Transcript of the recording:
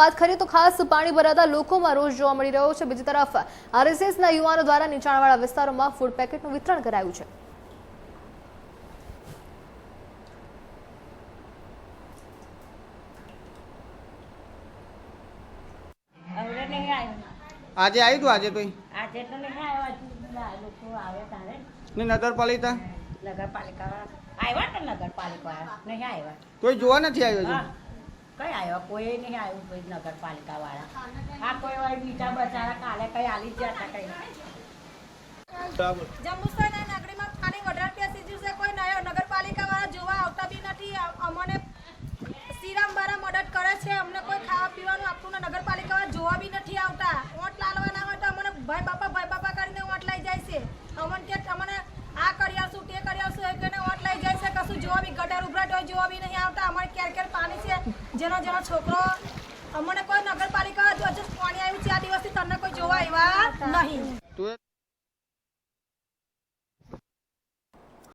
વાત કરીએ તો ખાસ પાણી ભરાતા લોકોમાં રોષ જોવા મળી રહ્યો છે. બીજી તરફ આરએસએસના યુવાનો દ્વારા નીચાણવાળા વિસ્તારોમાં ફૂડ પેકેટનું વિતરણ કરાયું છે. હવે નહીં આવ્યું આજે આવી તું? આજે તો નહીં આવ્યા. લોકો આવે તારે. ને નગરપાલિકા? નગરપાલિકા આવ્યા તો નગરપાલિકા નહીં આવ્યા. કોઈ જોવા નથી આવ્યો કઈ આવ્યો? કોઈ નહીં આવ્યું કોઈ નગરપાલિકા. વાળા આ કોઈ હોય બીજા બચારા કાલે કઈ આલી જતા કઈ. જંબુસરના નગરીમાં પાણી વધારે બેસી ગયું કોઈ નયો નગરપાલિકા વાળા જોવા આવતા બી નથી. અમને શ્રીરામ બારા મદદ કરે છે. અમને કોઈ ખાવા પીવાનું આપતું નગરપાલિકા વાળા જોવા બી નથી આવતા. વોટ લાલવાના હોય તો અમને ભાઈ બાપા ભાઈ બાપા કરીને વોટ લઈ જાય છે. અમને કે અમને આ કરી આવશું તે કરી આવશું એ કરીને વોટ લઈ જાય છે. કશું જોવા બી ગટર ઉભરાટ હોય જોવા બી નહીં આવતા અમારે ક્યારે ક્યારે પાણી છે જેનો જેનો છોકરો અમને કોઈ નગરપાલિકા હજુ પાણી આવ્યું છે આ દિવસથી તમને કોઈ જોવા આવ્યા નહીં.